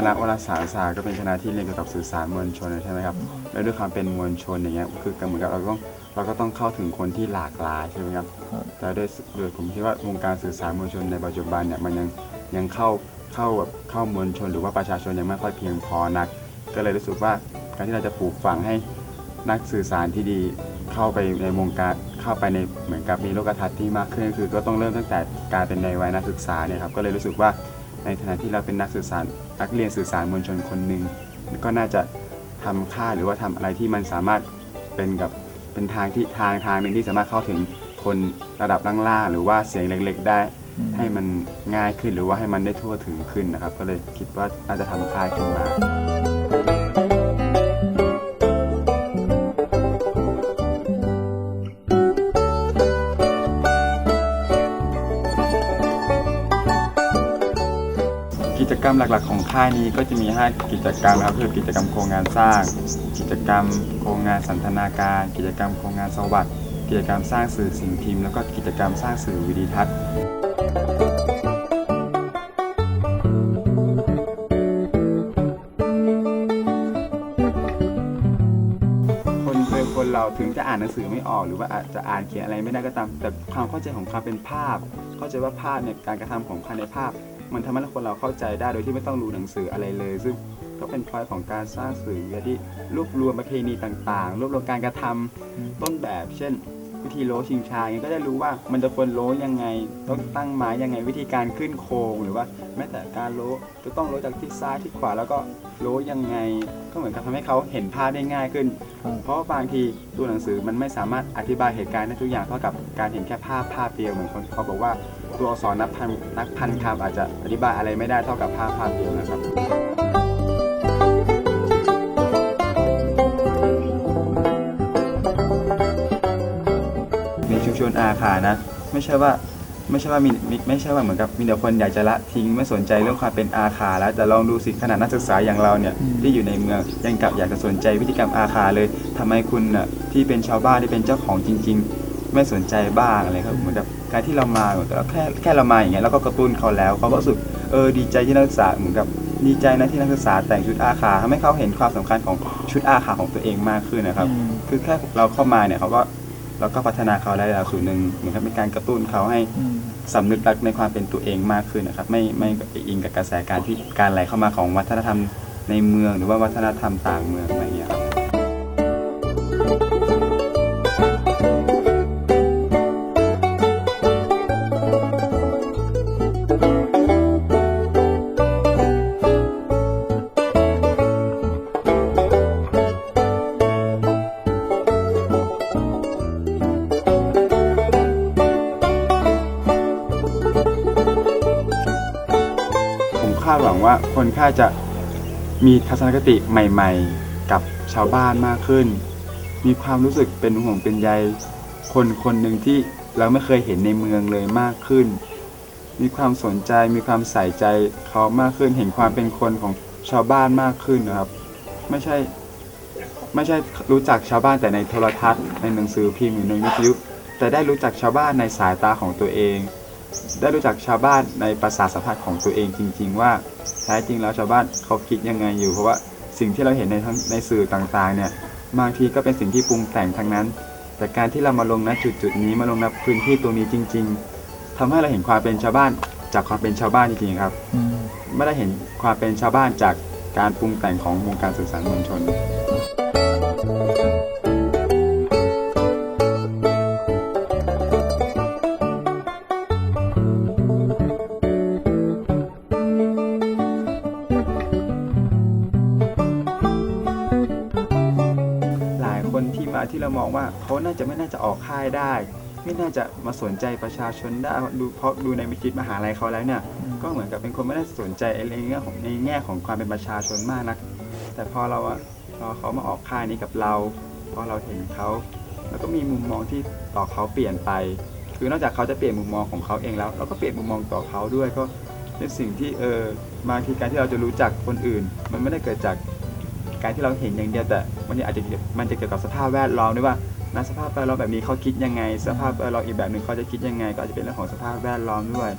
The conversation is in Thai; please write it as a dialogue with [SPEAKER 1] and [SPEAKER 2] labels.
[SPEAKER 1] คณะวารสารศาสตร์ก็เป็นคณะที่เรียนเกี่ยวกับสื่อสารมวลชนใช่ไหมครับแล้วด้วยความเป็นมวลชนอย่างเงี้ยคือเหมือนกับเราต้องเราก็ต้องเข้าถึงคนที่หลากหลายใช่ไหมครับ
[SPEAKER 2] ครับ
[SPEAKER 1] แต่ด้วยโดยผมคิดว่าวงการสื่อสารมวลชนในปัจจุบันเนี่ยมันยังยังเข้าเข้าแบบเข้ามวลชน หรือว่าประชาชนยังไม่ค่อยเพียงพอนัก ก็เลยรู้สึกว่าการที่เราจะปลูกฝังให้นักสื่อสารที่ดีเข้าไปในวงการเข้าไปในเหมือนกับมีโลกทัศน์ที่มากขึ้น คือก็ต้องเริ่มตั้งแต่การเป็นในวัยนักศึกษาเนี่ยครับก็เลยรู้สึกว่า ในฐานะที่เราเป็นนักสื่อสารนักเรียนสื่อสารมวลชนคนหนึ่งก็น่าจะทำค่าหรือว่าทำอะไรที่มันสามารถเป็นกับเป็นทางที่ทางทางหนึ่งที่สามารถเข้าถึงคนระดับล่างๆหรือว่าเสียงเล็ก ๆ ได้ให้มันง่ายขึ้นหรือว่าให้มันได้ทั่วถึงขึ้นนะครับ ก็เลยคิดว่าน่าจะทำค่ายขึ้นมา กิจกรรมหลักๆ ของค่ายนี้ก็จะมี 5 กิจกรรมนะครับคือกิจกรรมโครงงานสร้าง กิจกรรมโครงงานสันทนาการ กิจกรรมโครงงานสวัสดิ์กิจกรรมสร้างสื่อสิ่งพิมพ์แล้วก็กิจกรรมสร้างสื่อวิดีทัศน์คนเป็นคนเราถึงจะอ่านหนังสือไม่ออกหรือว่าอาจจะอ่านเขียนอะไรไม่ได้ก็ตาม แต่ความเข้าใจของความเป็นภาพ เข้าใจว่าภาพเนี่ยการกระทำของภายในภาพ มันทำให้คนเราเข้าใจได้โดยที่ไม่ต้องรู้หนังสืออะไรเลย ซึ่งก็เป็นพลอยของการสร้างสื่อที่รวบรวมประเพณีต่างๆ รวบรวมการกระทำต้นแบบ เช่น วิธีโลชิงชาเนี่ยก็ได้รู้ว่ามันจะควรโลยังไง ต้องตั้งไม้ยังไงวิธีการขึ้นโครงหรือว่าแม้แต่การโลจะต้องโลจากทิศซ้ายทิศขวาแล้วก็โลยังไง ก็เหมือนกับทำให้เขาเห็นภาพได้ง่ายขึ้น
[SPEAKER 2] ครับ
[SPEAKER 1] เพราะว่าบางทีตัวหนังสือมันไม่สามารถอธิบายเหตุการณ์ได้ทุกอย่างเท่ากับการเห็นแค่ภาพภาพเดียวเหมือนคนเขาบอกว่าตัวอักษรนับพันนักพันคำอาจจะอธิบายอะไรไม่ได้เท่ากับภาพภาพเดียวนะครับ ในชุมชนอาคานะ ไม่ใช่ว่าไม่ใช่ว่ามีมีไม่ใช่ว่าเหมือนกับมีแต่คนอยากจะละทิ้งไม่สนใจเรื่องความเป็นอาคาแล้วแต่ลองดูสิขนาดนักศึกษาอย่างเราเนี่ย
[SPEAKER 2] อืม
[SPEAKER 1] ที่อยู่ในเมืองยังกลับอยากจะสนใจวิธีกรรมอาคาเลยทำไมคุณน่ะที่เป็นชาวบ้านที่เป็นเจ้าของจริง ๆ ไม่สนใจบ้างอะไรครับเหมือนกับการที่เรามาเหมือนกับแค่แค่เรามาอย่างเงี้ยแล้วก็กระตุ้นเขาแล้วเขาก็รู้สึกเออดีใจที่นักศึกษาเหมือนกับดีใจนะที่นักศึกษาแต่งชุดอาคาทำให้เขาเห็นความสำคัญของชุดอาคาของตัวเองมากขึ้นนะครับ
[SPEAKER 2] อืม
[SPEAKER 1] คือแค่เราเข้ามาเนี่ยเขาก็ เราก็พัฒนาเขาได้แล้วส่วนหนึ่งเหมือนกับเป็นการกระตุ้นเขาให้
[SPEAKER 2] อืม
[SPEAKER 1] สำนึกรักในความเป็นตัวเองมากขึ้นนะครับ ไม่ไม่ไปอิงกับกระแสการที่การไหลเข้ามาของวัฒนธรรมในเมืองหรือว่าวัฒนธรรมต่างเมืองอะไรอย่างเงี้ยครับ หวังว่าคนค่าจะมีทัศนคติใหม่ ๆ กับชาวบ้านมากขึ้น มีความรู้สึกเป็นห่วงเป็นใยคนคนหนึ่งที่เราไม่เคยเห็นในเมืองเลยมากขึ้น มีความสนใจมีความใส่ใจเขามากขึ้น เห็นความเป็นคนของชาวบ้านมากขึ้นนะครับ ไม่ใช่ ไม่ใช่รู้จักชาวบ้านแต่ในโทรทัศน์ในหนังสือพิมพ์หรือในวิทยุแต่ได้รู้จักชาวบ้านในสายตาของตัวเอง ได้รู้จักชาวบ้านในภาษาทสัมผัสของตัวเองจริง ๆ ว่าแท้จริงแล้วชาวบ้านเขาคิดยังไงอยู่ เพราะว่าสิ่งที่เราเห็นในทั้งในสื่อต่างๆเนี่ยบางทีก็เป็นสิ่งที่ปรุงแต่งทั้งนั้น แต่การที่เรามาลงณจุดจุดๆนี้มาลงณพื้นที่ตรงนี้จริง ๆทำให้เราเห็นความเป็นชาวบ้านจากความเป็นชาวบ้านจริงๆครับ
[SPEAKER 2] อืม
[SPEAKER 1] ไม่ได้เห็นความเป็นชาวบ้านจากการปรุงแต่งของวงการสื่อสารมวลชนห คนที่มาที่เรามองว่าเขาน่าจะไม่น่าจะออกค่ายได้ ไม่น่าจะมาสนใจประชาชนได้ดูเพราะดูในวิจิตมหาลัยเขาแล้วเนี่ย ก็เหมือนกับเป็นคนไม่ได้สนใจในแง่ของในแง่ของความเป็นประชาชนมากนัก แต่พอเราอะพอเขามาออกค่ายนี้กับเราพอเราเห็นเขาแล้วก็มีมุมมองที่ต่อเขาเปลี่ยนไป คือนอกจากเขาจะเปลี่ยนมุมมองของเขาเองแล้วเราก็เปลี่ยนมุมมองต่อเขาด้วยก็เป็นสิ่งที่เออบางทีการที่เราจะรู้จักคนอื่น มันไม่ได้เกิดจาก การที่เราเห็นอย่างเดียวแต่มันอาจจะมันจะเกี่ยวกับสภาพแวดล้อมด้วยว่าณสภาพแวดล้อมแบบนี้เขาคิดยังไง สภาพแวดล้อมอีกแบบหนึ่งเขาจะคิดยังไง ก็อาจจะเป็นเรื่องของสภาพแวดล้อมด้วย